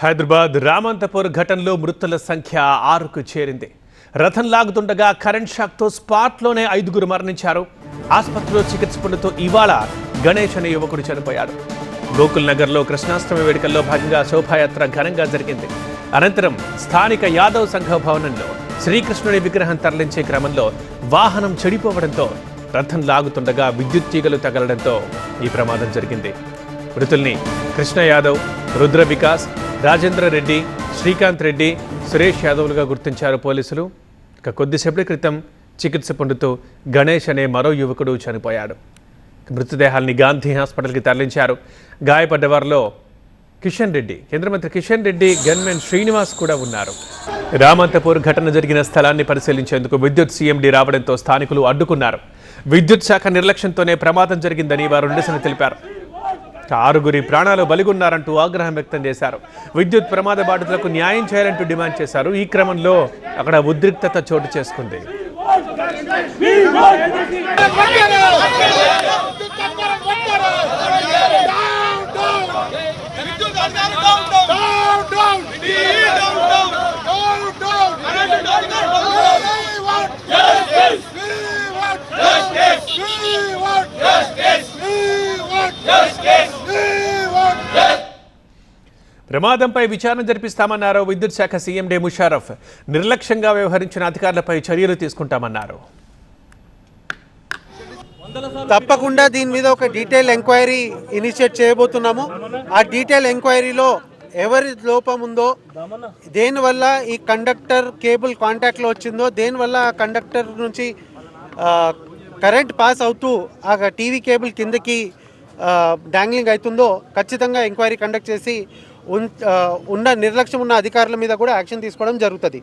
హైదరాబాద్ రామంతపూర్ ఘటనలో మృతుల సంఖ్య ఆరుకు చేరింది. రథం లాగుతుండగా కరెంట్ షాక్తో స్పాట్లోనే ఐదుగురు మరణించారు. ఆసుపత్రిలో చికిత్స పొందుతూ ఇవాళ గణేష్ అనే యువకుడు చనిపోయాడు. గోకుల్ నగర్లో కృష్ణాష్టమి వేడుకల్లో భాగంగా శోభాయాత్ర ఘనంగా జరిగింది. అనంతరం స్థానిక యాదవ్ సంఘ భవనంలో శ్రీకృష్ణుడి విగ్రహం తరలించే క్రమంలో వాహనం చెడిపోవడంతో రథం లాగుతుండగా విద్యుత్ తీగలు తగలడంతో ఈ ప్రమాదం జరిగింది. మృతుల్ని కృష్ణ యాదవ్ రుద్ర వికాస్ రాజేంద్ర రెడ్డి శ్రీకాంత్ రెడ్డి సురేష్ యాదవ్లుగా గుర్తించారు పోలీసులు. ఇక కొద్దిసేపటి క్రితం చికిత్స పొందుతూ గణేష్ అనే మరో యువకుడు చనిపోయాడు. మృతదేహాల్ని గాంధీ హాస్పిటల్కి తరలించారు. గాయపడ్డ వారిలో కిషన్ రెడ్డి కేంద్ర మంత్రి కిషన్ రెడ్డి గన్మెన్ శ్రీనివాస్ కూడా ఉన్నారు. రామంతపూర్ ఘటన జరిగిన స్థలాన్ని పరిశీలించేందుకు విద్యుత్ సీఎండీ రావడంతో స్థానికులు అడ్డుకున్నారు. విద్యుత్ శాఖ నిర్లక్ష్యంతోనే ప్రమాదం జరిగిందని వారు నిరసన తెలిపారు. ఆరుగురి ప్రాణాలు బలిగొన్నారంటూ ఆగ్రహం వ్యక్తం చేశారు. విద్యుత్ ప్రమాద బాధితులకు న్యాయం చేయాలంటూ డిమాండ్ చేశారు. ఈ క్రమంలో అక్కడ ఉద్రిక్తత చోటు చేసుకుంది. ప్రమాదంపై విచారణ జరిపిస్తామన్నారు విద్యుత్ శాఖ సీఎం డే ముషారఫ్. నిర్లక్ష్యంగా వ్యవహరించిన అధికారులపై చర్యలు తీసుకుంటామన్నారు. తప్పకుండా దీని మీద ఒక డీటెయిల్ ఎంక్వైరీ ఇనిషియేట్ చేయబోతున్నాము. ఆ డీటెయిల్ ఎంక్వైరీలో ఎవరి లోపం ఉందో దేనివల్ల ఈ కండక్టర్ కేబుల్ కాంటాక్ట్లో వచ్చిందో దేనివల్ల ఆ కండక్టర్ నుంచి కరెంట్ పాస్ అవుతూ ఆ టీవీ కేబుల్ కిందకి డాంగ్లింగ్ అవుతుందో ఖచ్చితంగా ఎంక్వైరీ కండక్ట్ చేసి ఉన్న నిర్లక్ష్యం ఉన్న అధికారుల మీద కూడా యాక్షన్ తీసుకోవడం జరుగుతుంది.